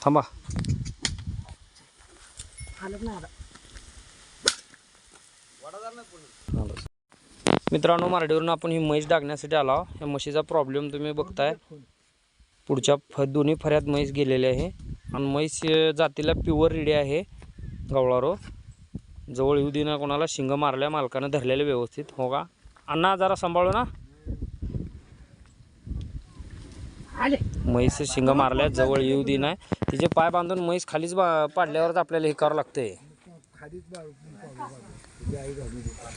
थांबा. मित्रांनो मारडीवरून आपण ही म्हैस डागण्यासाठी आलो. या म्हशीचा प्रॉब्लेम तुम्ही बघताय. पुढच्या फ दोन्ही फऱ्यात म्हैस गेलेली आहे. आणि म्हैस जातीला प्युअर रेडी आहे. गवळारो. जवळ येऊ दे ना कोणाला. शिंग मारल्या मालकानं धरलेले व्यवस्थित. हो का? अण्णा जरा सांभाळू ना. म्हैस शिंग मारल्या जवळ येऊ दे नाही तिचे पाय बांधून म्हैस खालीच बा पाडल्यावरच आपल्याला हे करावं लागतंय.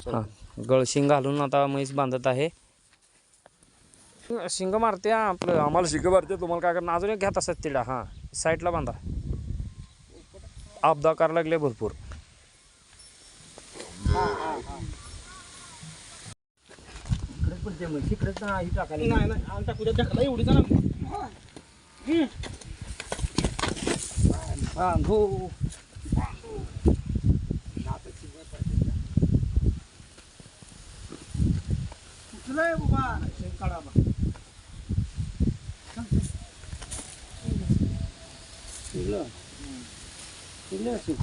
हां गळशिंग घालून आता म्हैस बांधत आहे. शिंग मारते हा, आपलं. आम्हाला शिंग मारते तुम्हाला काय करणार? अजून एक घ्या तसंच तिला हां. साईडला बांधा. अपदा करायला लागले भरपूर. इकडेच ही टाकायला. एवढी बांधू कुठलंय बाबा बा शिरलं शिरलं असेल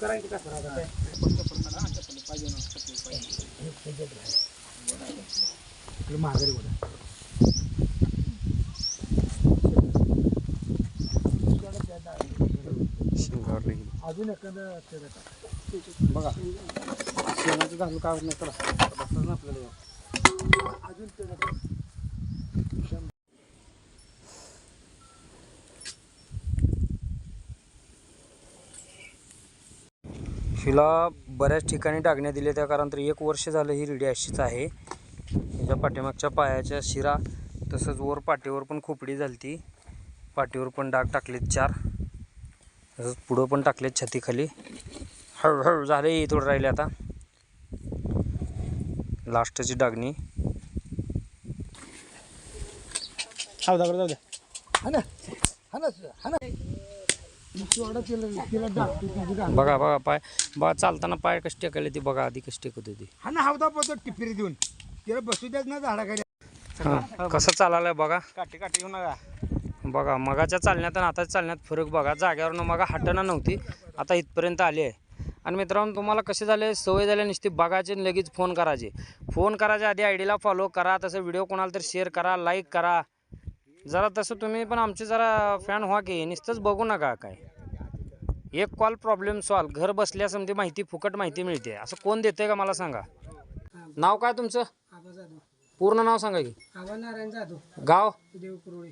करायचं का सर आता काय चप्पल पाहिजे महागारी बोला शिंगावर लागली. अजून एखादं ते. बघा शेणाचं घालून काय नाही ना आपल्याला अजून ते. हिला बऱ्याच ठिकाणी टाकण्यात दिले त्या कारण तर एक वर्ष झालं ही रेडी अशीच आहे हिच्या पाठीमागच्या पायाच्या शिरा तसंच वर पाठीवर पण खोपडी झालती पाठीवर पण डाग टाकलेत चार तसंच पुढं पण टाकलेत छातीखाली. हळूहळू झाले थोडं राहिले आता. लास्टची डागणी. जाऊ द्या हा हा हा बघा बघा पाय बघा चालताना पाय कशी टेकायला ती बघा आधी कशी टेकत होती. हा ना हवदा पडतो टिपिरी देऊन. तिला बसू द्याच ना झाडाखाली. हां कसं चालायला बघा. काठी काठी घेऊन नका बघा मगाच्या चालण्यात आणि आताच्या चालण्यात फरक बघा. जाग्यावरनं मगा हटणं नव्हती. आता इथपर्यंत आली आहे. आणि मित्रांनो तुम्हाला कसे झाले? सवय झाल्या नुसती बघायचे आणि लगेच फोन करायचे. फोन करायच्या आधी आय डीला फॉलो करा. तसं व्हिडिओ कोणाला तर शेअर करा लाईक करा. जरा तसं तुम्ही पण आमचे जरा फॅन व्हा की. नुसतंच बघू नका काय. एक कॉल प्रॉब्लेम सॉल्व घर बसल्या समधी माहिती फुकट माहिती मिळते. असं कोण देतंय का मला सांगा? नाव काय तुमचं? पूर्ण नाव सांगा की. आबा नारायण जाधव. गाव? देव कुरुळे